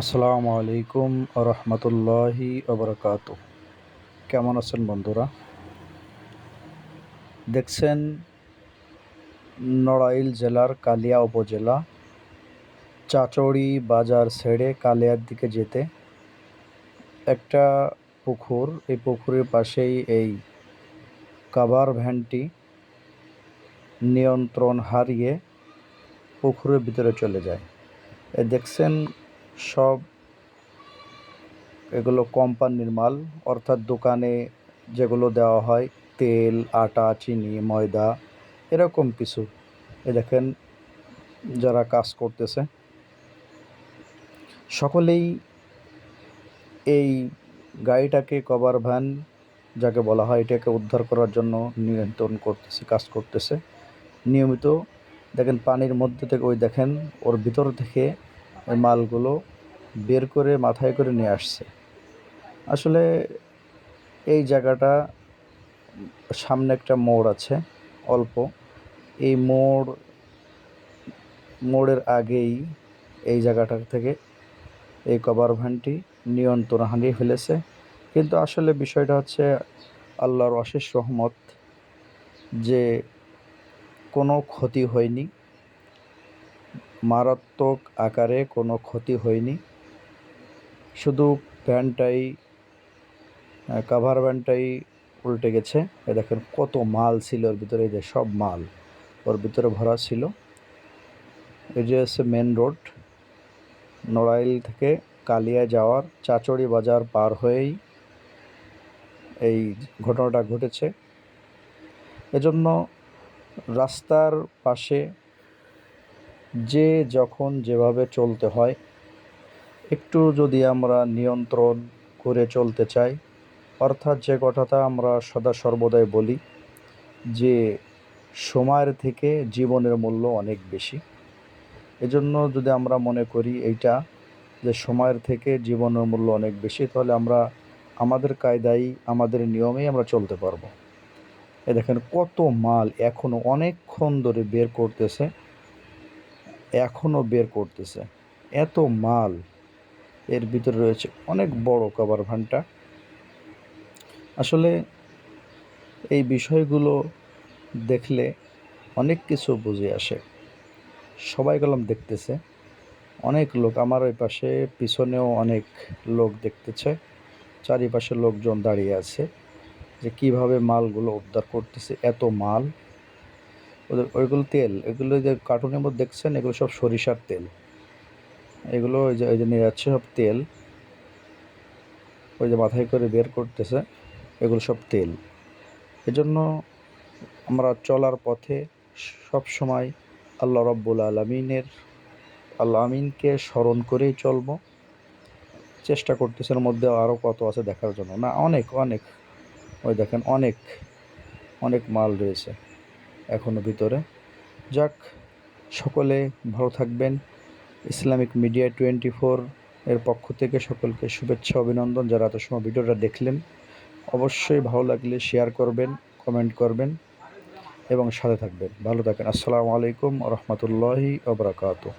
আসসালামু আলাইকুম রহমতুল্লাহি ওবরকাত কেমন আছেন বন্ধুরা? দেখছেন নড়াইল জেলার কালিয়া উপজেলা, চাচড়ি বাজার ছেড়ে কালিয়ার দিকে যেতে একটা পুকুর, এই পুকুরের পাশেই এই কাভার ভ্যানটি নিয়ন্ত্রণ হারিয়ে পুকুরের ভিতরে চলে যায়। দেখছেন সব এগুলো কোম্পানির মাল, অর্থাৎ দোকানে যেগুলো দেওয়া হয়, তেল, আটা, চিনি, ময়দা, এরকম কিছু। এ দেখেন যারা কাজ করতেছে। সকলেই এই গাড়িটাকে কভার ভ্যান যাকে বলা হয়, এটাকে উদ্ধার করার জন্য নিয়ন্ত্রণ করতেছে, কাজ করতেছে। নিয়মিত দেখেন পানির মধ্যে থেকে ওই দেখেন, ওর ভিতর থেকে এই মালগুলো বের করে মাথায় করে নিয়ে আসছে। আসলে এই জায়গাটা সামনে একটা মোড় আছে, অল্প। এই মোড়, মোড়ের আগেই এই জায়গাটা থেকে এই কভার ভ্যানটি নিয়ন্ত্রণ হারিয়ে ফেলেছে। কিন্তু আসলে বিষয়টা হচ্ছে আল্লাহর অশেষ রহমত যে কোনো ক্ষতি হয়নি। মারাত্মক আকারে কোনো ক্ষতি হয়নি। শুধু প্যান্টটাই কাভার প্যান্টটাই উল্টে গেছে। এ দেখেন কত মাল ছিল ওর ভিতরে, এই যে সব মাল ওর ভিতরে ভরা ছিল। এই যে হচ্ছে মেন রোড নড়াইল থেকে কালিয়া যাওয়ার চাচড়ি বাজার পার হয়েই এই ঘটনাটা ঘটেছে। এজন্য রাস্তার পাশে যে যখন যেভাবে চলতে হয়, একটু যদি আমরা নিয়ন্ত্রণ করে চলতে চাই, অর্থাৎ যে কথাটা আমরা সদা সর্বদাই বলি, যে সময়ের থেকে জীবনের মূল্য অনেক বেশি। এজন্য যদি আমরা মনে করি এইটা, যে সময়ের থেকে জীবনের মূল্য অনেক বেশি, তাহলে আমরা আমাদের কায়দায়, আমাদের নিয়মেই আমরা চলতে পারব। এ দেখেন কত মাল এখনও অনেকক্ষণ ধরে বের করতেছে। এখনও বের করতেছে। এত মাল। এর ভিতরে রয়েছে অনেক বড় কভার ভ্যানটা আসলে এই বিষয়গুলো দেখলে অনেক কিছু বুঝে আসে। সবাই গেলাম দেখতেছে। অনেক লোক আমার ওই পাশে, পিছনেও অনেক লোক দেখতেছে। চারিপাশে লোকজন দাঁড়িয়ে আছে যে কীভাবে মালগুলো উদ্ধার করতেছে, এত মাল। ওদের, ওইগুলো তেল, এগুলো যে কার্টুনের মধ্যে দেখছেন, এগুলো সব সরিষার তেল। এগুলো ওই যে ওই যে নিয়ে যাচ্ছে সব তেল। ওই যে মাথায় করে বের করতেছে, এগুলো সব তেল। এজন্য আমরা চলার পথে সব সময় আল্লাহ রব্বুল আলমিনের, আল্লাহ আমিনকে স্মরণ করেই চলব। চেষ্টা করতেছে মধ্যে আরও কত আছে দেখার জন্য। না, অনেক অনেক। ওই দেখেন, অনেক অনেক মাল রয়েছে। এখনও ভিতরে। যাক, সকলে ভালো থাকবেন। ইসলামিক মিডিয়া টোয়েন্টি ফোর এর পক্ষ থেকে সকলকে শুভেচ্ছা, অভিনন্দন। যারা এত সময় ভিডিওটা দেখলেন, অবশ্যই ভালো লাগলে শেয়ার করবেন কমেন্ট করবেন এবং সাথে থাকবেন। ভালো থাকেন। আসসালামু আলাইকুম রহমতুল্লাহি ওবরাকাতু